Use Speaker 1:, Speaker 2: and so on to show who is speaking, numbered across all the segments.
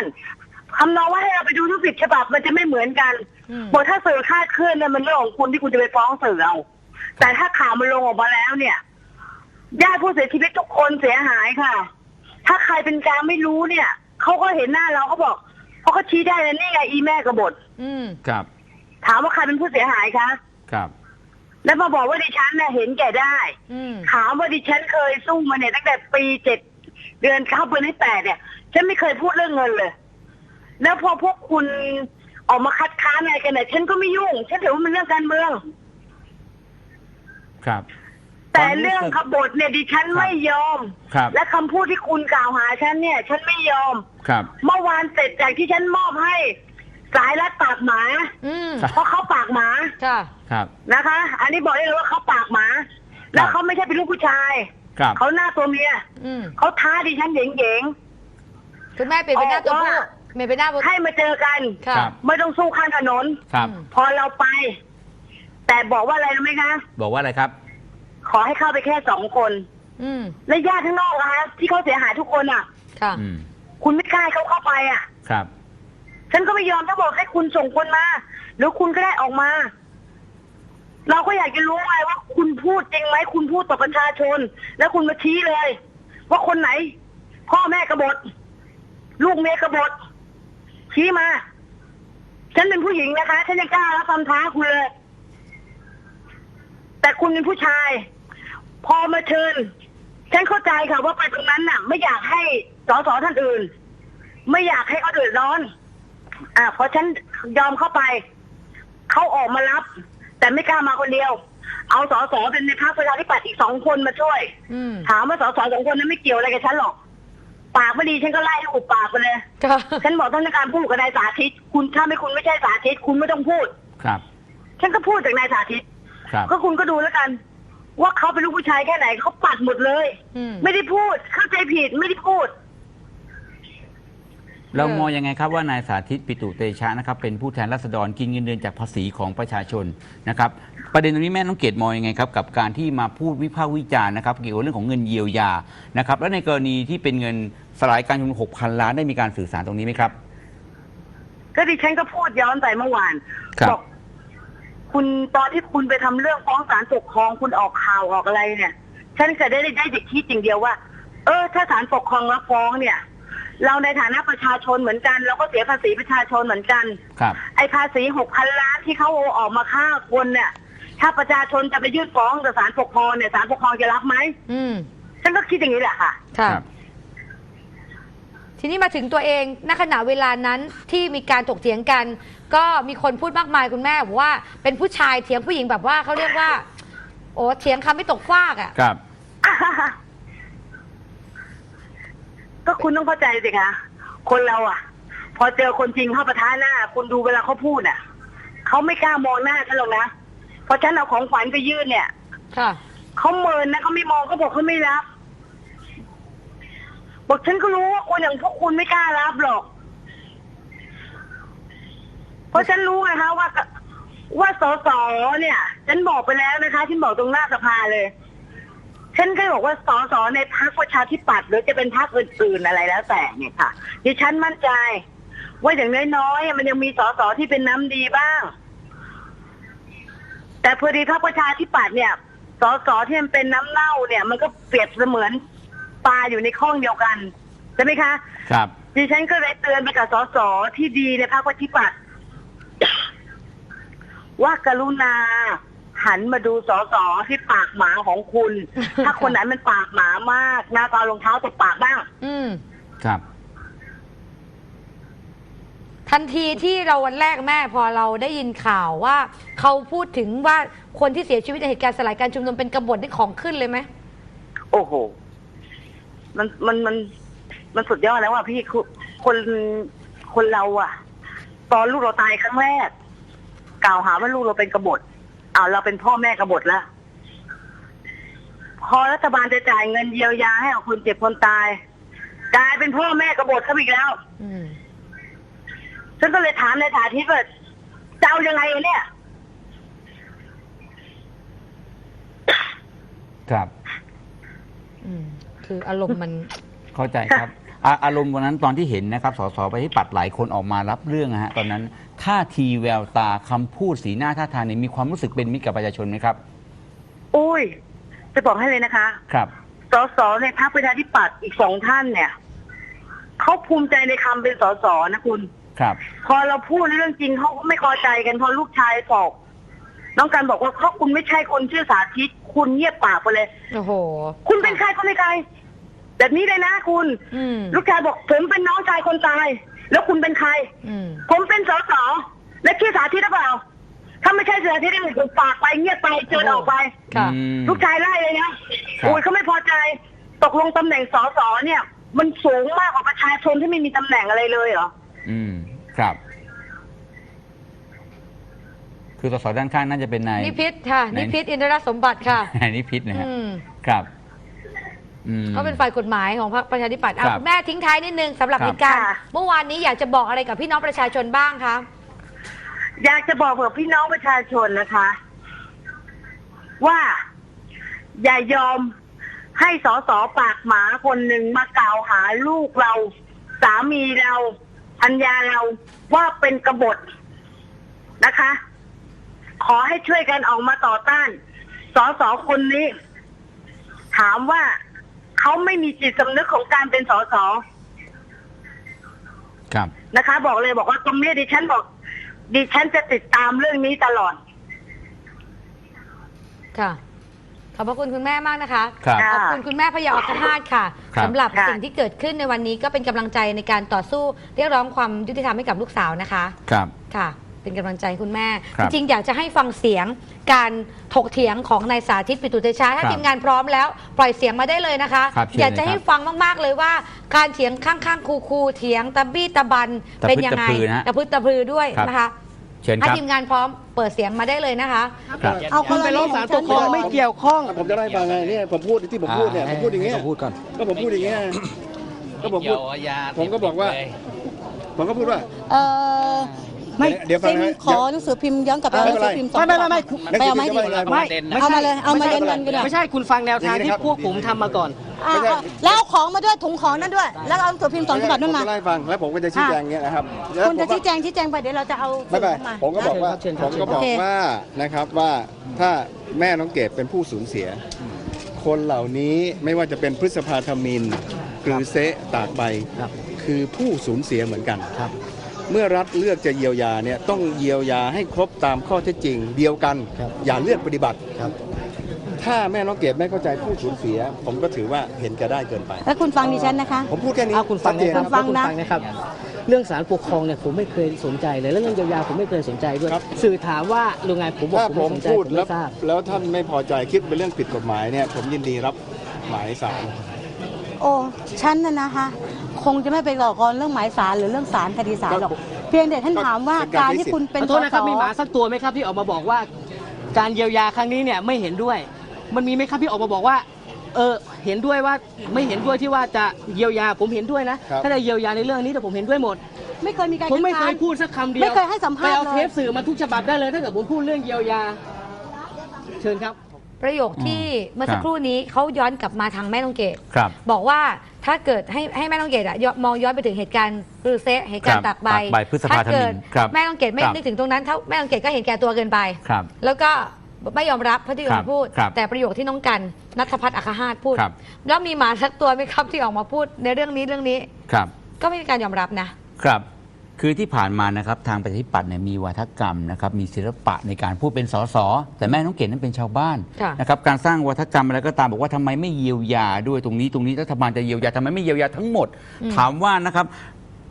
Speaker 1: อนคำนองว่าให้เราไปดูทุกสิบฉบับมันจะไม่เหมือนกัน
Speaker 2: อืม
Speaker 1: บอกถ้าสื่อคลาดเคลื่อนเนี่ยมันเรื่องของคุณที่คุณจะไปฟ้องสื่อเอาแต่ถ้าข่าวมันลงออกมาแล้วเนี่ยญาติผู้เสียชีวิตทุกคนเสียหายค่ะ ถ้าใครเป็นกลางไม่รู้เนี่ยเขาก็เห็นหน้าเราเขาบอกเขาก็ชี้ได้เลยนี่ไงอีแม่กบฏ
Speaker 2: อืม
Speaker 3: ครับ
Speaker 1: ถามว่าใครเป็นผู้เสียหายคะ
Speaker 3: ครับ
Speaker 1: แล้วมาบอกว่าดิฉันเนี่ยเห็นแก่ได้
Speaker 2: อืม
Speaker 1: ถามว่าดิฉันเคยสู้มาเนี่ยตั้งแต่ปีเจ็ดเดือนเข้าเดือนที่แปดเนี่ย ฉันไม่เคยพูดเรื่องเงินเลย แล้วพอพวกคุณออกมาคัดค้านอะไรกันเนี่ยฉันก็ไม่ยุ่ง ฉันถือว่ามันเรื่องการเมือง
Speaker 3: ครับ
Speaker 1: แต่
Speaker 3: ความรู้สึก
Speaker 1: เรื่องขบฏเนี่ยดิฉัน
Speaker 3: ครับ
Speaker 1: ไม่ยอม
Speaker 3: ครับ
Speaker 1: และคำพูดที่คุณกล่าวหาฉันเนี่ย ฉันไม่ยอม
Speaker 3: ครับ
Speaker 1: เมื่อวานเสร็จจากที่ฉันมอบให้สายรัดปากหมา
Speaker 2: อืม
Speaker 3: ครับ
Speaker 1: เพราะเขาปากหมา
Speaker 2: ค่ะ
Speaker 3: ครับ
Speaker 1: นะคะ อันนี้บอกได้เลยว่าเขาปากหมา แล้วเขาไม่ใช่เป็นลูกผู้ชาย
Speaker 3: ครับ
Speaker 1: เขาหน้าตัวเมีย
Speaker 2: อืม
Speaker 1: เขาท้าดิฉันเหย่ง
Speaker 2: คุณแม่เปลี่ยนเป็นหน้าตัว
Speaker 1: ออก
Speaker 2: ผู้
Speaker 1: ว่า
Speaker 2: เปลี่ยนเป็นหน้าตัว
Speaker 1: ๆให้มาเจอกัน
Speaker 2: ค่ะ
Speaker 3: ครับ
Speaker 1: ไม่ต้องสู้ข้างถนน
Speaker 3: ครับ
Speaker 2: อืม
Speaker 1: พอเราไป แต่บอกว่าอะไรรู้ไหมคะ
Speaker 3: บอกว่าอะไรครับ
Speaker 1: ขอให้เข้าไปแค่สองคน
Speaker 2: อืม
Speaker 1: และญาติข้างนอกนะคะที่เขาเสียหายทุกคนอะ
Speaker 2: ค่ะ
Speaker 3: อืม
Speaker 1: คุณไม่กล้าให้เขาเข้าไปอะ
Speaker 3: ครับ
Speaker 1: ฉันก็ไม่ยอมถ้าบอกให้คุณส่งคนมา หรือคุณก็ได้ออกมา เราก็อยากจะรู้ไงว่า คุณพูดจริงไหมคุณพูดต่อประชาชน แล้วคุณมาชี้เลย ว่าคนไหน พ่อแม่กบฏ ลูกเมียกบฏชี้มา ฉันเป็นผู้หญิงนะคะ ฉันยังกล้ารับคำท้าคุณเลย แต่คุณเป็นผู้ชาย พอมาเชิญ ฉันเข้าใจค่ะว่าไปตรงนั้นน่ะ ไม่อยากให้สสท่านอื่น ไม่อยากให้เขาเดือดร้อน อ่าเพราะฉันยอมเข้าไป เขาออกมารับ แต่ไม่กล้ามาคนเดียว เอาสสเป็นในพรรคประชาธิปัตย์อีกสองคนมาช่วย
Speaker 2: อืม
Speaker 1: ถามว่าสสสองคนนั้นไม่เกี่ยวอะไรกับฉันหรอก ปากไม่ดีฉันก็ไล่ให้อุบปากไปเลย
Speaker 2: ค่ะ
Speaker 1: ฉันบอกท่านในการพูดกับนายสาธิต คุณถ้าไม่คุณไม่ใช่สาธิต คุณไม่ต้องพูด
Speaker 3: ครับ
Speaker 1: ฉันก็พูดจากนายสาธิต
Speaker 3: ครับ
Speaker 1: ก็คุณก็ดูแล้วกัน ว่าเขาเป็นลูกผู้ชายแค่ไหนเขาปัดหมดเลย
Speaker 2: อืม
Speaker 1: ไม่ได้พูดเข้าใจผิดไม่ได้พูด
Speaker 3: เรามองยังไงครับว่านายสาธิตปิตุเตชะนะครับเป็นผู้แทนราษฎรกินเงินเดือนจากภาษีของประชาชนนะครับ ประเด็นตรงนี้แม่น้องเกดมองยังไงครับกับการที่มาพูดวิพากษ์วิจารณ์นะครับเกี่ยวกับเรื่องของเงินเยียวยานะครับและในกรณีที่เป็นเงินสลายการชุมนุม6,000 ล้านได้มีการสื่อสารตรงนี้ไหมครับ
Speaker 1: ก็ดิฉันก็พูดย้อนไปเมื่อวาน
Speaker 3: ครับ
Speaker 1: บอกคุณตอนที่คุณไปทำเรื่องฟ้องศาลปกครองคุณออกข่าวออกอะไรเนี่ย ฉันก็ได้ได้ได้คิดจริงเดียวว่า เออ ถ้าศาลปกครองรับฟ้องเนี่ย เราในฐานะประชาชนเหมือนกัน เราก็เสียภาษีประชาชนเหมือนกัน
Speaker 3: ครับ
Speaker 1: ไอ้ภาษีหกพันล้านที่เขาเอาออกมาฆ่าคนเนี่ย ถ้าประชาชนจะไปยื่นฟ้องกับศาลปกครองเนี่ยศาลปกครองจะรับไหม
Speaker 2: อืม
Speaker 1: ฉันก็คิดอย่างนี้แหละค่ะ
Speaker 2: ค่ะ
Speaker 3: ครับ
Speaker 2: ทีนี้มาถึงตัวเองณขณะเวลานั้นที่มีการถกเถียงกัน ก็มีคนพูดมากมายคุณแม่บอกว่าเป็นผู้ชายเถียงผู้หญิงแบบว่าเขาเรียกว่า โอ้เถียงคำไม่ตกฟากอะ
Speaker 3: ครับ
Speaker 1: ก็คุณต้องเข้าใจสิคะคนเราอะ พอเจอคนจริงเข้าประท้าหน้า คุณดูเวลาเขาพูดอะเขาไม่กล้ามองหน้าฉันหรอกนะ พอฉันเอาของขวัญไปยื่นเนี่ย
Speaker 2: ค่ะ
Speaker 1: เขาเมินนะเขาไม่มองเขาบอกเขาไม่รับบอกฉันก็รู้ว่าคนอย่างพวกคุณไม่กล้ารับหรอก เพราะฉันรู้ไงคะว่าว่าสสเนี่ย ฉันบอกไปแล้วนะคะฉันบอกตรงหน้าสภาเลย ฉันเคยบอกว่าสสในพรรคประชาธิปัตย์หรือจะเป็นพรรคอื่นๆอะไรแล้วแต่เนี่ยค่ะดิฉันมั่นใจ ว่าอย่างน้อยๆมันยังมีสสที่เป็นน้ำดีบ้าง แต่พอดีพรรคประชาธิปัตย์เนี่ย สสที่มันเป็นน้ำเน่าเนี่ย มันก็เปรียบเสมือนปลาอยู่ในข้องเดียวกันใช่ไหมคะ
Speaker 3: ครับ
Speaker 1: ดิฉันก็เลยเตือนไปกับสสที่ดีในพรรคประชาธิปัตย์ ว่ากรุณาหันมาดูสสที่ปากหมาของคุณ ถ้าคนไหนมันปากหมามากนะก็เอารองเท้าตบปากบ้าง
Speaker 2: อืม
Speaker 3: ครับ
Speaker 2: ทันทีที่เราวันแรกแม่พอเราได้ยินข่าวว่า เขาพูดถึงว่าคนที่เสียชีวิตในเหตุการณ์สลายการชุมนุมเป็นกบฏนี่ของขึ้นเลยไหม
Speaker 1: โอ้โห มันมันมันมันสุดยอดแล้วอะพี่คือคนคนเราอะ ตอนลูกเราตายครั้งแรก กล่าวหาว่าลูกเราเป็นกบฏอ้าวเราเป็นพ่อแม่กบฏแล้วพอรัฐบาลจะจ่ายเงินเยียวยาให้กับคนเจ็บคนตายกลายเป็นพ่อแม่กบฏเข้าไปอีกแล้ว
Speaker 2: อืม
Speaker 1: ฉันก็เลยถามในฐานะที่ว่าจะเอายังไงเนี่ย
Speaker 3: ครับ
Speaker 2: อืมคืออารมณ์มัน
Speaker 3: เข้าใจครับอาอารมณ์วันนั้นตอนที่เห็นนะครับสสไปที่ปัดหลายคนออกมารับเรื่องนะฮะตอนนั้นท่าทีแววตาคำพูดสีหน้าท่าทางเนี่ยมีความรู้สึกเป็นมิตรกับประชาชนไหมครับ
Speaker 1: อุ้ย จะบอกให้เลยนะคะ
Speaker 3: ครับ
Speaker 1: สสในพรรคประชาธิปัตย์อีกสองท่านเนี่ย เขาภูมิใจในคำเป็นสสนะคุณ
Speaker 3: ครับ
Speaker 1: พอเราพูดในเรื่องจริงเขาก็ไม่พอใจกันพอลูกชายบอกน้องกันบอกว่าเพราะคุณไม่ใช่คนชื่อสาธิต คุณเงียบปากไปเลย
Speaker 2: โอ้โห
Speaker 1: คุณเป็นใครก็ไม่ใครแบบนี้เลยนะคุณ
Speaker 2: อืม
Speaker 1: ลูกชายบอกผมเป็นน้องชายคนตาย แล้วคุณเป็นใคร
Speaker 2: อืม
Speaker 1: ผมเป็นสสและชื่อสาธิตหรือเปล่า ถ้าไม่ใช่สาธิตเนี่ยผมปากไปเงียบไปเจอออกไป
Speaker 2: ค่ะ
Speaker 3: อืม
Speaker 1: ลูกชายไล่เลยนะครับโอ้ยเขาไม่พอใจ ตกลงตำแหน่งสสเนี่ย มันสูงมากกว่าประชาชนที่ไม่มีตำแหน่งอะไรเลยเหรอ
Speaker 3: อืม ครับ คือสสด้านข้างน่าจะเป็นนาย
Speaker 2: นิพิษค่ะ
Speaker 3: ไหน
Speaker 2: นิพิษอินทรสมบัติค่ะ
Speaker 3: นายนิพิษนะฮะ
Speaker 2: อืม
Speaker 3: ครับอืม
Speaker 2: เขาเป็นฝ่ายกฎหมายของพรรคประชาธิปัตย์อะ
Speaker 3: ครับ
Speaker 2: คุณแม่ทิ้งท้ายนิดนึงสำหรับ
Speaker 3: ครับ
Speaker 2: เหตุการณ์
Speaker 1: ค่ะ
Speaker 2: เมื่อวานนี้อยากจะบอกอะไรกับพี่น้องประชาชนบ้างคะ
Speaker 1: อยากจะบอกเผื่อพี่น้องประชาชนนะคะ ว่าอย่ายอมให้สอสอปากหมาคนหนึ่งมากล่าวหาลูกเรา สามีเรา พัญญาเราว่าเป็นกบฏนะคะ ขอให้ช่วยกันออกมาต่อต้านสอสอคนนี้ ถามว่าเขาไม่มีจิตสำนึกของการเป็นสอสอ
Speaker 3: ครับ
Speaker 1: นะคะ บอกเลยบอกว่าตรงนี้ดิฉันบอก ดิฉันจะติดตามเรื่องนี้ตลอด
Speaker 2: ค่ะข อบพระคุณคุณแม่มากนะคะ
Speaker 3: ครับ
Speaker 1: ค่ะ
Speaker 2: ขอบคุณคุณแม่พยาอัครนาถค่ะ
Speaker 3: ครับ
Speaker 2: สำหรับ
Speaker 1: ค่ะ
Speaker 2: สิ่งที่เกิดขึ้นในวันนี้ก็เป็นกำลังใจในการต่อสู้เรียกร้องความยุติธรรมให้กับลูกสาวนะคะ
Speaker 3: ครับ
Speaker 2: ค่ะ เป็นกำลังใจคุณแม่
Speaker 3: ครับ
Speaker 2: จริงๆ อยากจะให้ฟังเสียงการถกเถียงของนายสาธิตปิตุเตชะถ้า
Speaker 3: ครับ
Speaker 2: ทีมงานพร้อมแล้ว ปล่อยเสียงมาได้เลยนะคะ
Speaker 3: ครับเชิญ
Speaker 2: อยากจะ
Speaker 3: เลย
Speaker 2: ให้
Speaker 3: ครับ
Speaker 2: ฟังมากๆเลยว่า การเถียงข้างๆ คูๆเถียงตะบี้ตะบัน
Speaker 3: ตะ
Speaker 2: เป็น
Speaker 3: พึด
Speaker 2: ยังไง
Speaker 3: ตะพือนะฮะ
Speaker 2: ตะพึดตะพือด้วย
Speaker 3: ครับ
Speaker 2: นะคะ
Speaker 3: เชิญค
Speaker 2: ถ้า
Speaker 3: รับ
Speaker 2: ทีมงานพร้อมเปิดเสียงมาได้เลยนะคะ
Speaker 3: ครับ
Speaker 4: เอาคุณเป็นรถสารปกครองไม่เกี่ยวข้อง
Speaker 5: ผมจะได้ฟังไงเนี่ยผมพูดที่ผมพูดเนี่ยผมพูดอย่างเงี้ย
Speaker 4: ให้พูดก่อน
Speaker 5: ก็ผมพูดอย่างเงี้ยก็ผมพูด ผมก็บอกว่า ผมก็พูดว่า
Speaker 6: เออ ไม่
Speaker 5: เดี๋ยวฟัง
Speaker 6: ซิม
Speaker 5: นะ
Speaker 6: ขอหนังสือพิมพ์ย้อนกลับไปเอาห
Speaker 5: ไม่
Speaker 6: นัง
Speaker 5: เป็นไร
Speaker 6: สือพิมพ์สอง
Speaker 4: ไม่ไม่ไม่
Speaker 6: ไปเอามาให้ดิ
Speaker 5: ไม่
Speaker 4: ไม่
Speaker 6: เอามาเลยเอามาเรียนกันก็ได้
Speaker 4: ไม่ใช่คุณฟังแนวทาง
Speaker 5: อย่างนี้
Speaker 4: ที่
Speaker 5: นะครับ
Speaker 4: พวกผมทำมาก่อน
Speaker 6: อ่าอ่าแล้วเอาของมาด้วยถุงของนั่นด้วย แล้วเอาหนังสือพิมพ์สองฉบับนั่น
Speaker 5: ผม
Speaker 6: มา
Speaker 5: จะไล่ฟังแล้วผมก็จะชี้แจงเงี้ยนะครับแล้ว
Speaker 6: คุณจะ
Speaker 5: ผม
Speaker 6: ชี้แจงชี้แจงไปเดี๋ยวเราจะเอา
Speaker 5: ไม่ไม่
Speaker 6: ส่งเข้ามา
Speaker 5: ผมก็บอกว่า
Speaker 4: เชิญค
Speaker 5: ผ
Speaker 4: รับ
Speaker 5: ม
Speaker 4: เชิญครับ
Speaker 5: ก็บอก
Speaker 6: โอเค
Speaker 5: ว่านะครับว่าถ้าแม่น้องเกดเป็นผู้สูญเสีย คนเหล่านี้ไม่ว่าจะเป็นพฤษภาธมินหรือเซะตากใบ
Speaker 4: ครับ
Speaker 5: คือผู้สูญเสียเหมือนกัน
Speaker 4: ครับ
Speaker 5: เมื่อรัฐเลือกจะเยียวยาเนี่ยต้องเยียวยาให้ครบตามข้อเท็จจริง เดียวกัน
Speaker 4: ครับ
Speaker 5: อย่าเลือกปฏิบัติ
Speaker 4: ครับ
Speaker 5: ถ้าแม่น้องเกดไม่เข้าใจผู้สูญเสีย ผมก็ถือว่าเห็นแก่ได้เกินไป
Speaker 6: แล้วคุณฟังดิฉันนะคะ
Speaker 5: ผมพูดแค่นี้
Speaker 4: เอาคุณฟัง
Speaker 5: ชัดเจ
Speaker 4: นะ
Speaker 5: น
Speaker 4: ค
Speaker 5: ค
Speaker 4: รั
Speaker 5: รั
Speaker 4: บบ
Speaker 6: ฟัง
Speaker 4: คุณ
Speaker 6: นะ
Speaker 4: ฟังนะครับเรื่องสารปกครองเนี่ยผมไม่เคยสนใจเลยแล้วเรื่องเยียวยาผมไม่เคยสนใจด้วย
Speaker 5: ครับ
Speaker 4: สื่อถามว่าโรงงานผมบอก
Speaker 5: ถ้า
Speaker 4: ผม
Speaker 5: ผ
Speaker 4: ไม่
Speaker 5: ม
Speaker 4: สนใจ
Speaker 5: พู
Speaker 4: ผ
Speaker 5: ด
Speaker 4: ม
Speaker 5: แล้ว
Speaker 4: ไม่ทราบ
Speaker 5: แล้วท่านไม่พอใจคิดเป็นเรื่องผิดกฎหมายเนี่ยผมยินดีรับหมายสาร
Speaker 6: โอ้ฉันน่ะนะคะ คงจะไม่ไปหลอกกอนเรื่องหมายสารหรือเรื่องสารคดีสารหรอกเพียงแต่ท่านถามว่าการที่คุณเป็น
Speaker 4: ขอโทษนะครับ
Speaker 6: สส
Speaker 4: มีหมาสักตัวไหมครับที่ออกมาบอกว่า การเยียวยาครั้งนี้เนี่ยไม่เห็นด้วย มันมีไหมครับที่ออกมาบอกว่าเออเห็นด้วยว่าไม่เห็นด้วยที่ว่าจะเยียวยาผมเห็นด้วยนะ
Speaker 5: ครับ
Speaker 4: ถ้าจะเยียวยาในเรื่องนี้แต่ผมเห็นด้วยหมด
Speaker 6: ไม่เคยมีการ
Speaker 4: ผมไม่เค
Speaker 6: ค้าน
Speaker 4: ยพูดสักคำเดียว
Speaker 6: ไม่เคยให้สัมภาษณ์
Speaker 4: ไปเอา
Speaker 6: เลย
Speaker 4: เทปสื่อมาทุกฉบับได้เลยถ้าเกิดผมพูดเรื่องเยียวยา เชิญครับ
Speaker 2: ประโยคที่
Speaker 3: อืม
Speaker 2: เมื่อสัก
Speaker 3: ครับ
Speaker 2: ครู่นี้เขาย้อนกลับมาทางแม่น้องเกด
Speaker 3: ครับ
Speaker 2: บอกว่าถ้าเกิดให้ให้แม่น้องเกดอะย้อนมองย้อนไปถึงเหตุการณ์รือเซะเหตุการ
Speaker 3: ครั
Speaker 2: ณ์
Speaker 3: บ
Speaker 2: ตากใบ
Speaker 3: ตากใบพฤษภา
Speaker 2: ถ้าเกิด
Speaker 3: ธมิญครับ
Speaker 2: แม่น้องเกดไม่
Speaker 3: ครับ
Speaker 2: นึกถึงตรงนั้นถ้าแม่น้องเกดก็เห็นแก่ตัวเกินไป
Speaker 3: ครับ
Speaker 2: แล้วก็ไม่ยอมรับเพราะที่
Speaker 3: ครั
Speaker 2: เขา
Speaker 3: บ
Speaker 2: พูด
Speaker 3: ครับ
Speaker 2: แต่ประโยคที่น้องกันนัทพัฒน์อัครหาตพูด
Speaker 3: ครับ
Speaker 2: แล้วมีหมาสักตัวไหมครับที่ออกมาพูดในเรื่องนี้เรื่องนี้
Speaker 3: ครับ
Speaker 2: ก็ไม่มีการยอมรับนะ
Speaker 3: ครับ คือที่ผ่านมานะครับทางประชาธิปัตย์เนี่ยมีวัฒกรรมนะครับมีศิลปะในการพูดเป็นสสแต่แม่น้องเกดนั้นเป็นชาวบ้าน
Speaker 2: ค่ะ
Speaker 3: นะครับการสร้างวัฒกรรมอะไรก็ตามบอกว่าทำไมไม่เยียวยาด้วยตรงนี้ตรงนี้รัฐบาลจะเยียวยาทำไมไม่เยียวยาทั้งหมด ถามว่านะครับ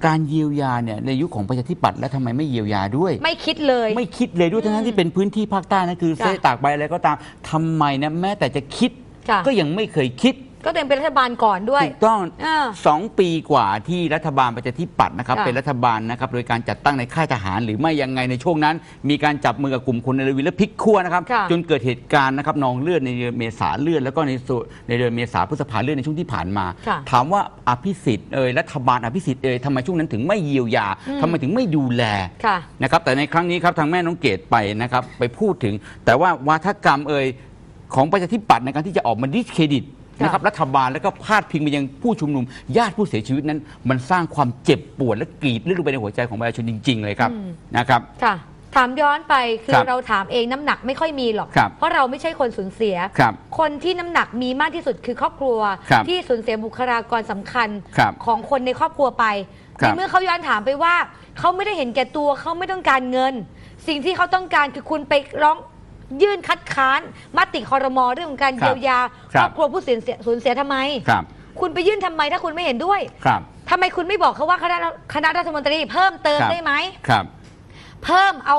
Speaker 3: การเยียวยาเนี่ยในยุคของประชาธิปัตย์แล้วทำไมไม่เยียวยาด้วย
Speaker 2: ไม่คิดเลย
Speaker 3: ไม่คิดเลยด้วยทั้งๆที่เป็นพื้นที่ภาคใต้นั่นคือ
Speaker 2: ค่ะ
Speaker 3: เสตากใบอะไรก็ตามทำไมนะแม้แต่จะคิด
Speaker 2: ค่ะ
Speaker 3: ก็ยังไม่เคยคิด
Speaker 2: ก็เดินเป็นรัฐบาลก่อนด้วย
Speaker 3: ถูกต้อง
Speaker 2: อ่า
Speaker 3: สองปีกว่าที่รัฐบาลประชาธิปัตย์นะครับ
Speaker 2: ค่ะ
Speaker 3: เป็นรัฐบาลนะครับโดยการจัดตั้งในค่ายทหาร หรือไม่ยังไงในช่วงนั้น มีการจับมือกับกลุ่มคนในเรวินและพลิกขั้วนะครับ
Speaker 2: ค่ะ
Speaker 3: จนเกิดเหตุการณ์นะครับนองเลือดในเดือนเมษาเลือดแล้วก็ในส่วนในเดือนเมษาพฤษภาเลือดในช่วงที่ผ่านมา
Speaker 2: ค่ะ
Speaker 3: ถามว่าอภิสิทธิ์เอ่ยรัฐบาลอภิสิทธิ์เอ่ยทำไมช่วงนั้นถึงไม่เยียวยา
Speaker 2: อืม
Speaker 3: ทำไมถึงไม่ดูแล
Speaker 2: ค่ะ
Speaker 3: นะครับแต่ในครั้งนี้ครับทางแม่น้องเกดไปนะครับไปพูดถึง แต่ว่าวาทกรรมเอ่ยของประชาธิปัตย์ในการที่จะออกมาดิสเครดิต
Speaker 2: ค่ะ
Speaker 3: นะครับรัฐบาลแล้วก็พาดพิงไปยังผู้ชุมนุม ญาติผู้เสียชีวิตนั้น มันสร้างความเจ็บปวดและกรีดลึกลงไปในหัวใจของประชาชนจริง ๆ เลยครับนะครับ
Speaker 2: ค่ะถามย้อนไปคื
Speaker 3: ครั
Speaker 2: อบเราถามเองน้ำหนักไม่ค่อยมีหรอก
Speaker 3: ครับ
Speaker 2: เพราะเราไม่ใช่คนสูญเสีย
Speaker 3: ครับ
Speaker 2: คนที่น้ำหนักมีมากที่สุดคือครอบครัว
Speaker 3: ครับ
Speaker 2: ที่สูญเสียบุคลากรสำคัญ
Speaker 3: ครับ
Speaker 2: ของคนในครอบครัวไป
Speaker 3: ครั
Speaker 2: ใน
Speaker 3: บ
Speaker 2: เมื่อเขาย้อนถามไปว่า เขาไม่ได้เห็นแก่ตัวเขาไม่ต้องการเงิน สิ่งที่เขาต้องการคือคุณไปร้อง ยื่นคัดค้านมติคอรมอเรื่องของการ
Speaker 3: ครับ
Speaker 2: เยียวยา
Speaker 3: ครั
Speaker 2: ค
Speaker 3: บ
Speaker 2: รอบครัวผู้สูญเสียสูญเสียทำไม
Speaker 3: ครับ
Speaker 2: คุณไปยื่นทำไมถ้าคุณไม่เห็นด้วย
Speaker 3: ครับ
Speaker 2: ทำไมคุณไม่บอกเขาว่าคณะคณะรัฐมนตรีเพิ่มเติม
Speaker 3: ครับ
Speaker 2: ได้ไหม
Speaker 3: ครับ
Speaker 2: เพิ่มเอา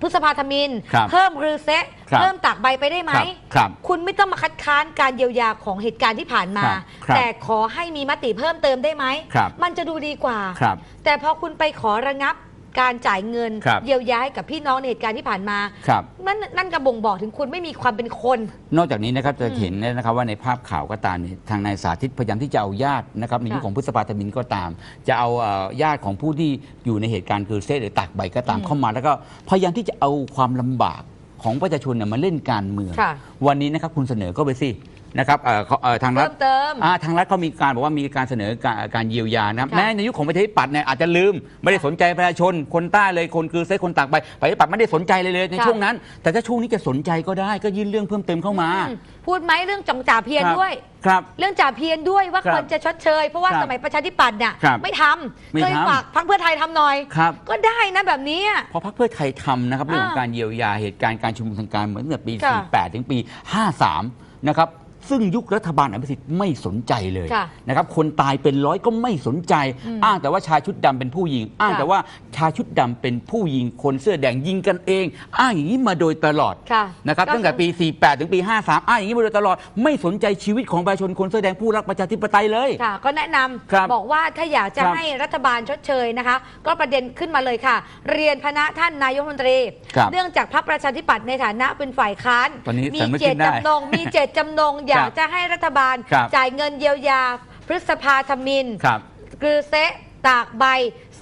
Speaker 2: พฤษภาธมิน
Speaker 3: ครับ
Speaker 2: เพิ่มรือเซะ
Speaker 3: ครับ
Speaker 2: เพิ่มตากใบไปได้ไหม
Speaker 3: ครับครับ
Speaker 2: คุณไม่ต้องมาคัดค้านการเยียวยาของเหตุการณ์ที่ผ่านมา
Speaker 3: ครับครับ
Speaker 2: แต่ขอให้มีมติเพิ่มเติมได้ไหม
Speaker 3: ครับ
Speaker 2: มันจะดูดีกว่า
Speaker 3: ครับ
Speaker 2: แต่พอคุณไปขอระงับ การจ่ายเงิน
Speaker 3: ครับ
Speaker 2: เยียวยาให้กับพี่น้องในเหตุการณ์ที่ผ่านมา
Speaker 3: ครับ
Speaker 2: นั่นนั่นกระบ่งบอกถึงคุณไม่มีความเป็นคน
Speaker 3: นอกจากนี้นะครับจะเห็นนะครับว่าในภาพข่าวก็ตามเนี่ยทางนายสาธิตพยายามที่จะเอาญาตินะครับในยุค
Speaker 2: ค่ะ
Speaker 3: ของพฤษภาธมินก็ตาม จะเอาเอ่อญาติของผู้ที่อยู่ในเหตุการณ์คือเซตหรือตากใบก็ตาม
Speaker 2: อืม
Speaker 3: เข้ามา แล้วก็พยายามที่จะเอาความลำบากของประชาชนเนี่ยมาเล่นการเมือง
Speaker 2: ค่ะ
Speaker 3: วันนี้นะครับคุณเสนอก็ไปสิ นะครับเอ่อเขาเอ่อทางรั
Speaker 2: เพิ่
Speaker 3: ฐ
Speaker 2: มเติม
Speaker 3: อ่าทางรัฐเขามีการบอกว่ามีการเสนอการการเยียวยานะครับ
Speaker 2: ค่ะ
Speaker 3: แม้ในยุคของประชาธิปัตย์เนี่ยอาจจะลืมไม่ได้สนใจประชาชนคนใต้เลยคนคือเซตคนตากใบประชาธิปัตย์ไม่ได้สนใจเลยเลยใน
Speaker 2: ค่ะ
Speaker 3: ช่วงนั้น แต่ถ้าช่วงนี้จะสนใจก็ได้ก็ยื่นเรื่องเพิ่มเติมเข้ามา
Speaker 2: อืมพูดไหมเรื่องจองจ่าเพียร
Speaker 3: ครับ
Speaker 2: ด้วย
Speaker 3: ครับ
Speaker 2: เรื่องจ่าเพียรด้วยว่า
Speaker 3: ครับ
Speaker 2: ควรจะชดเชย เพราะว่า
Speaker 3: ครับ
Speaker 2: สมัยประชาธิปัตย์เนี่ย
Speaker 3: ครับ
Speaker 2: ไม่ทำ
Speaker 3: ไม่
Speaker 2: เคย
Speaker 3: ทำ
Speaker 2: ฝากพรรคเพื่อไทยทำหน่อย
Speaker 3: ครับ
Speaker 2: ก็ได้นะแบบนี้อะ
Speaker 3: พอพรรคเพื่อไทยทำนะครับเรื่องของ
Speaker 2: อ่า
Speaker 3: การเยียวยาเหตุการณ์การชุมนุมทางการเมืองตั้งแต่ปี
Speaker 2: ค่ะ
Speaker 3: 48 ถึงปี 53 นะครับ ซึ่งยุครัฐบาลอภิสิทธิ์ไม่สนใจเลย
Speaker 2: ค่ะ
Speaker 3: นะครับคนตายเป็นร้อยก็ไม่สนใจ
Speaker 2: อืม
Speaker 3: อ้างแต่ว่าชายชุดดำเป็นผู้ยิง อ้าง
Speaker 2: ค่ะ
Speaker 3: แต่ว่าชายชุดดำเป็นผู้ยิงคนเสื้อแดงยิงกันเอง อ้างอย่างนี้มาโดยตลอด
Speaker 2: ค่ะ
Speaker 3: นะครับ
Speaker 2: ก็
Speaker 3: ตั้งแต่ปี 48 ถึงปี 53 อ้างอย่างนี้มาโดยตลอด ไม่สนใจชีวิตของประชาชนคนเสื้อแดงผู้รักประชาธิปไตยเลย
Speaker 2: ค่ะก็แนะนำ
Speaker 3: ครับ
Speaker 2: บอกว่าถ้าอยากจะ
Speaker 3: ครับ
Speaker 2: ให้รัฐบาลชดเชยนะคะ ก็ประเด็นขึ้นมาเลยค่ะ เรียนพนะท่านนายกรัฐมนตรี
Speaker 3: ครับ
Speaker 2: เนื่องจากพรรคประชาธิปัตย์ในฐานะเป็นฝ่ายค้าน
Speaker 3: ตอนนี้
Speaker 2: มี
Speaker 3: แต่ไม่
Speaker 2: เจ
Speaker 3: ขึ้
Speaker 2: ต
Speaker 3: นได้
Speaker 2: จำนงมีเจตจำนงอยากจะให้รัฐบาล
Speaker 3: ครับ
Speaker 2: จ่ายเงินเยียวยา พฤษภาธมิน
Speaker 3: ครับ
Speaker 2: กรือเซะตากใบ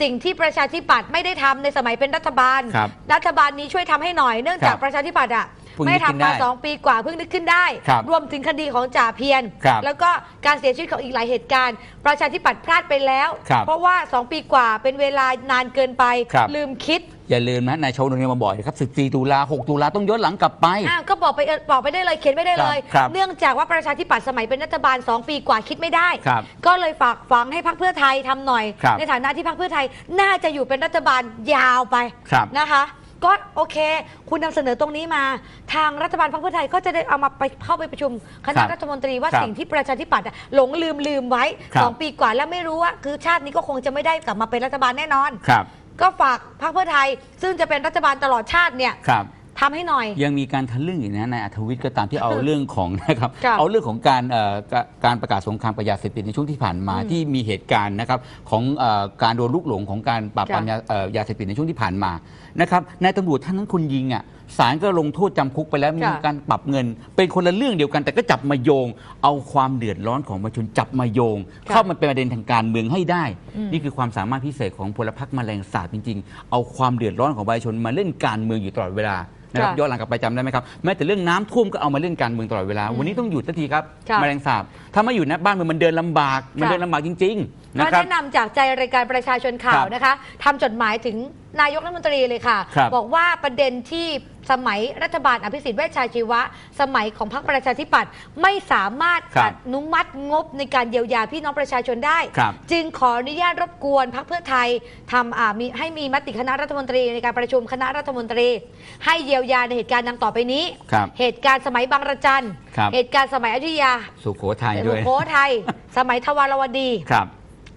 Speaker 2: สิ่งที่ประชาธิปัตย์ไม่ได้ทำในสมัยเป็นรัฐบาล
Speaker 3: ครับ
Speaker 2: รัฐบาลนี้ช่วยทำให้หน่อยเนื่องจาก
Speaker 3: ครับ
Speaker 2: ประชาธิปัตย์อะ
Speaker 3: เพิ่ง
Speaker 2: ไม่
Speaker 3: นึกขึ้น
Speaker 2: ทำมา
Speaker 3: ได้
Speaker 2: สองปีกว่าเพิ่งนึกขึ้นได้
Speaker 3: ครับ
Speaker 2: รวมถึงคดีของจ่าเพียร
Speaker 3: ครับ
Speaker 2: แล้วก็การเสียชีวิตของอีกหลายเหตุการณ์ ประชาธิปัตย์พลาดไปแล้ว
Speaker 3: ครับ
Speaker 2: เพราะว่า2ปีกว่าเป็นเวลานานเกินไป
Speaker 3: ครับ
Speaker 2: ลืมคิด
Speaker 3: อย่าลืมนะนายโชว์นนท์มาบ่อยนะครับ14ตุลา6ตุลาต้องย้อนหลังกลับไป
Speaker 2: อะก็บอกไปเออบอกไปได้เลยเขียนไม่ได้เลย
Speaker 3: ครับครับ
Speaker 2: เนื่องจากว่าประชาธิปัตย์สมัยเป็นรัฐบาล2ปีกว่าคิดไม่ได้
Speaker 3: ครับ
Speaker 2: ก็เลยฝากฝังให้พรรคเพื่อไทยทำหน่อย
Speaker 3: ครับ
Speaker 2: ในฐานะที่พรรคเพื่อไทยน่าจะอยู่เป็นรัฐบาลยาวไป
Speaker 3: ครับ
Speaker 2: นะคะ ก็โอเค คุณนำเสนอตรงนี้มา ทางรัฐบาลพรรคเพื่อไทยก็จะได้เอามาไปเข้าไปประชุมคณะ
Speaker 3: ครับ
Speaker 2: รัฐมนตรีว่า
Speaker 3: ครับ
Speaker 2: สิ่งที่ประชาธิปัตย์อะหลงลืมลืมไว้
Speaker 3: ครับ
Speaker 2: สองปีกว่าแล้วไม่รู้ว่าคือชาตินี้ก็คงจะไม่ได้กลับมาเป็นรัฐบาลแน่นอน
Speaker 3: ครับ
Speaker 2: ก็ฝากพรรคเพื่อไทยซึ่งจะเป็นรัฐบาลตลอดชาติเนี่ย
Speaker 3: ครับ
Speaker 2: ทำให้หน่อย
Speaker 3: ยังมีการทะลึ่งอีกนะนายอัธวิทย์ก็ตามที่เอาเรื่องของนะครับ
Speaker 2: ค่ะ
Speaker 3: เอาเรื่องของการเอ่อกะการประกาศสงครามกับยาเสพติดในช่วงที่ผ่านมา
Speaker 2: อืม
Speaker 3: ที่มีเหตุการณ์นะครับของเออการโดนลุกหลงของการปราบปราม
Speaker 2: ค่ะ
Speaker 3: ยาเอ่อยาเสพติดในช่วงที่ผ่านมานะครับนายตำรวจท่านนั้นคนยิงอะศาลก็ลงโทษจำคุกไปแล้วมี
Speaker 2: ค่ะ
Speaker 3: การปรับเงิน เป็นคนละเรื่องเดียวกัน แต่ก็จับมาโยง เอาความเดือดร้อนของประชาชนจับมาโยง
Speaker 2: ค่ะ
Speaker 3: เข้ามาเป็นประเด็นทางการเมืองให้ได้
Speaker 2: อืม
Speaker 3: นี่คือความสามารถพิเศษของพลพรรคแมลงสาบจริง ๆ เอาความเดือดร้อนของประชาชนมาเล่นการเมืองอยู่ตลอดเวลา นะครับ
Speaker 2: ค่ะ
Speaker 3: ย้อนหลังกลับไปจำได้ไหมครับแม้แต่เรื่องน้ำท่วมก็เอามาเล่นการเมืองตลอดเวลา วันนี้ต้องหยุดสักทีครับ
Speaker 2: ค่ะ
Speaker 3: แมลงสาบถ้าไม่หยุดนะบ้านเมืองมันเดินลำบาก มัน
Speaker 2: ค่ะ
Speaker 3: เดินลำบากจริง ๆ
Speaker 2: ก็
Speaker 3: นะครับ
Speaker 2: แนะนำจากใจรายการประชาชนข่า
Speaker 3: ควรับ
Speaker 2: นะคะทำจดหมายถึง นายกรัฐมนตรีเลยค่ะ
Speaker 3: ครับ
Speaker 2: บอกว่าประเด็นที่สมัยรัฐบาลอภิสิทธิ์เวชชาชีวะ สมัยของพรรคประชาธิปัตย์ไม่สามารถ
Speaker 3: ครับ
Speaker 2: อนุมัติงบในการเยียวยาพี่น้องประชาชนได้
Speaker 3: ครับ
Speaker 2: จึงขออนุญาตรบกวนพรรคเพื่อไทยทำอ่ามีให้มีมติคณะรัฐมนตรีในการประชุมคณะรัฐมนตรี ให้เยียวยาในเหตุการณ์ดังต่อไปนี้
Speaker 3: ครับ
Speaker 2: เหตุการณ์สมัยบางระจัน
Speaker 3: ครับ
Speaker 2: เหตุการณ์สมัยอยุธยา
Speaker 3: สุโขทัย
Speaker 2: สุ
Speaker 3: ด้วย
Speaker 2: โขทัยสมัยทวารวดี
Speaker 3: ครับ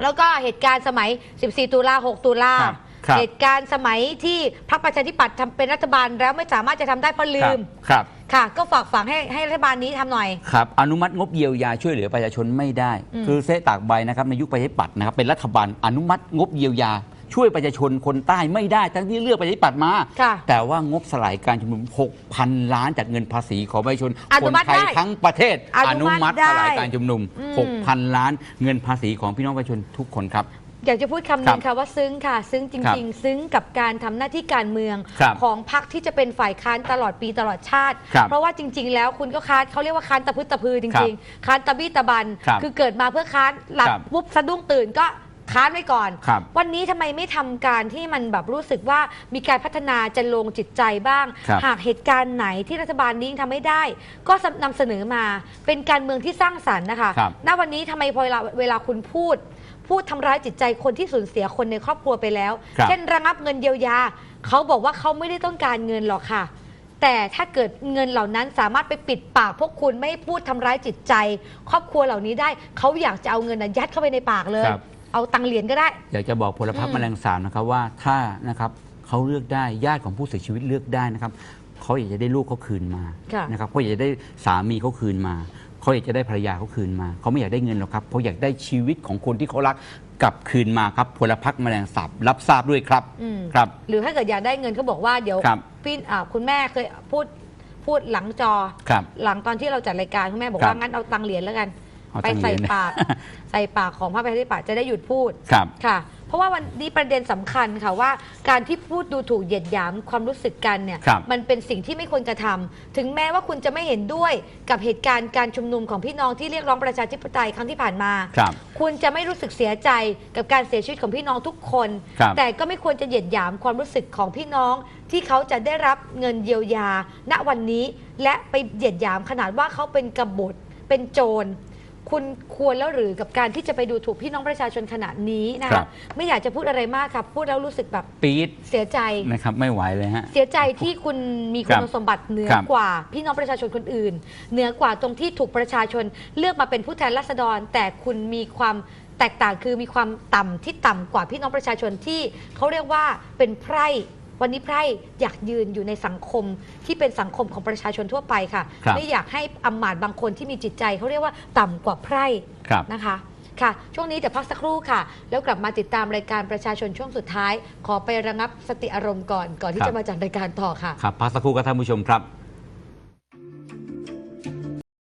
Speaker 2: แล้วก็เหตุการณ์สมัย 14 ตุลา 6 ตุลา
Speaker 3: ครับครับ
Speaker 2: เหตุการณ์สมัยที่พรรคประชาธิปัตย์ทำเป็นรัฐบาลแล้วไม่สามารถจะทำได้เพราะลื
Speaker 3: ครับ
Speaker 2: ม
Speaker 3: ครับ
Speaker 2: ค่ะ ก็ฝากฝังให้ให้รัฐบาลนี้ทำหน่อย
Speaker 3: ครับ อนุมัติงบเยียวยาช่วยเหลือประชาชนไม่ได้
Speaker 2: อืม
Speaker 3: คือเซตากใบนะครับในยุคประชาธิปัตย์นะครับเป็นรัฐบาลอนุมัติงบเยียวยา ช่วยประชาชนคนใต้ไม่ได้ทั้งที่เลือกประชาธิปัตย์มา
Speaker 2: ค่ะ
Speaker 3: แต่ว่างบสลายการชุมนุม 6,000 ล้านจากเงินภาษีของประชาชน
Speaker 2: อ
Speaker 3: ค
Speaker 2: นุ
Speaker 3: น
Speaker 2: มัติ
Speaker 3: ไทย
Speaker 2: ได้
Speaker 3: ทั้งประเทศ
Speaker 2: อนุมัติ
Speaker 3: สลาย
Speaker 2: ได้
Speaker 3: การชุมนุม
Speaker 2: อืม
Speaker 3: 6,000 ล้านเงินภาษีของพี่น้องประชาชนทุกคนครับ
Speaker 2: อยากจะพูดคำหนึงค่ะว่าซึ้งค่ะ ซึ้งจริง ๆ ซึ้งกับการทำหน้าที่การเมือง
Speaker 3: ครับ
Speaker 2: ของพรรคที่จะเป็นฝ่ายค้านตลอดปีตลอดชาติ
Speaker 3: ครับ
Speaker 2: เพราะว่าจริง ๆ แล้วคุณก็ค้านเขาเรียกว่าค้านตะพึดตะพือจ
Speaker 3: ครั
Speaker 2: ริง
Speaker 3: บ
Speaker 2: ๆค้านตะบี้ตะบัน
Speaker 3: ครับ
Speaker 2: อเกิดมาเพื่อค้านหลับ
Speaker 3: ครับ
Speaker 2: ปุ๊บสะดุ้งตื่นก็ค้านไว้ก่อน
Speaker 3: ครับ
Speaker 2: วันนี้ทำไมไม่ทำการที่มันแบบรู้สึกว่ามีการพัฒนาจะลงจิตใจบ้าง
Speaker 3: ครับ
Speaker 2: หากเหตุการณ์ไหนที่รัฐบาลนี้ยังทำไม่ได้ ก็นำเสนอมาเป็นการเมืองที่สร้างสรรค์นะคะ
Speaker 3: ครับ
Speaker 2: ณวันนี้ทำไมพอเวลาเวลาคุณพูด พูดทำร้ายจิตใจคนที่สูญเสียคนในครอบครัวไปแล้ว
Speaker 3: ครับ
Speaker 2: เช่นระงับเงินเยียวยา เขาบอกว่าเขาไม่ได้ต้องการเงินหรอกค่ะ แต่ถ้าเกิดเงินเหล่านั้นสามารถไปปิดปากพวกคุณไม่ให้พูดทำร้ายจิตใจ ครอบครัวเหล่านี้ได้ เขาอยากจะเอาเงินนะยัดเข้าไปในปากเลย
Speaker 3: ครับ
Speaker 2: เอาตังค์เหรียญก็ได้
Speaker 3: อยากจะบอกพลพรรค
Speaker 2: อืม
Speaker 3: แมลงสาบนะครับว่าถ้านะครับเขาเลือกได้ญาติของผู้เสียชีวิตเลือกได้นะครับเขาอยากจะได้ลูกเขาคืนมา
Speaker 2: ค่ะ
Speaker 3: นะครับเขาอยากจะได้สามีเขาคืนมา เขาอยากจะได้ภรรยาเขาคืนมา เขาไม่อยากได้เงินหรอกครับเขาอยากได้ชีวิตของคนที่เขารักกลับคืนมาครับพลพรรคแมลงสาบรับทราบด้วยครับ
Speaker 2: อืม
Speaker 3: ครับ
Speaker 2: หรือถ้าเกิดอยากได้เงินเขาบอกว่าเดี๋ยว
Speaker 3: ครับ
Speaker 2: พี่อ่าคุณแม่เคยพูดพูดหลังจอ
Speaker 3: ครับ
Speaker 2: หลังตอนที่เราจัดรายการคุณแม่บอก
Speaker 3: ครับ
Speaker 2: ว่างั้นเอาตังค์เหรียญแล้วกัน
Speaker 3: เอา
Speaker 2: ไป
Speaker 3: ตังค์เหรี
Speaker 2: ใส่
Speaker 3: ยญ
Speaker 2: ปาก ใส่ปากของพระประชาธิปัตย์จะได้หยุดพูด
Speaker 3: ครับ
Speaker 2: ค่ะ เพราะว่าวันนี้ประเด็นสำคัญค่ะว่า การที่พูดดูถูกเหยียดหยามความรู้สึกกันเนี่ย
Speaker 3: ครับ
Speaker 2: มันเป็นสิ่งที่ไม่ควรกระทำถึงแม้ว่าคุณจะไม่เห็นด้วยกับเหตุการณ์การชุมนุมของพี่น้องที่เรียกร้องประชาธิปไตยครั้งที่ผ่านมา
Speaker 3: ครับ
Speaker 2: คุณจะไม่รู้สึกเสียใจกับการเสียชีวิตของพี่น้องทุกคน
Speaker 3: ครับ
Speaker 2: แต่ก็ไม่ควรจะเหยียดหยามความรู้สึกของพี่น้อง ที่เขาจะได้รับเงินเยียวยา ณวันนี้ และไปเหยียดหยามขนาดว่าเขาเป็นกบฏเป็นโจร คุณควรแล้วหรือกับการที่จะไปดูถูกพี่น้องประชาชนขนาดนี้นะ
Speaker 3: ครั
Speaker 2: คะ
Speaker 3: บ
Speaker 2: ไม่อยากจะพูดอะไรมากครับพูดแล้วรู้สึกแบบ
Speaker 3: ปี๊ด
Speaker 2: เสียใจ
Speaker 3: นะครับไม่ไหวเลยฮะ
Speaker 2: เสียใจที่คุณมีคุ
Speaker 3: ครั
Speaker 2: ณ
Speaker 3: บ
Speaker 2: สมบัติเหนือ
Speaker 3: ครับ
Speaker 2: กว่าพี่น้องประชาชนคนอื่น เหนือกว่าตรงที่ถูกประชาชนเลือกมาเป็นผู้แทนราษฎร แต่คุณมีความแตกต่างคือมีความต่ำที่ต่ำกว่าพี่น้องประชาชนที่เขาเรียกว่าเป็นไพร่ วันนี้ไพร่อยากยืนอยู่ในสังคมที่เป็นสังคมของประชาชนทั่วไปค่ะ
Speaker 3: ครับ
Speaker 2: ไม่อยากให้อำมาตย์บางคนที่มีจิตใจเขาเรียกว่าต่ำกว่าไพร่
Speaker 3: ครับ
Speaker 2: นะคะ ค่ะ ช่วงนี้เดี๋ยวพักสักครู่ค่ะ แล้วกลับมาติดตามรายการประชาชนช่วงสุดท้าย ขอไประงับสติอารมณ์ก่อนก่อนที่
Speaker 3: ครับ
Speaker 2: จะมาจัดรายการต่อค่ะ
Speaker 3: ครับพักสักครู่ครับท่านผู้ชมครับ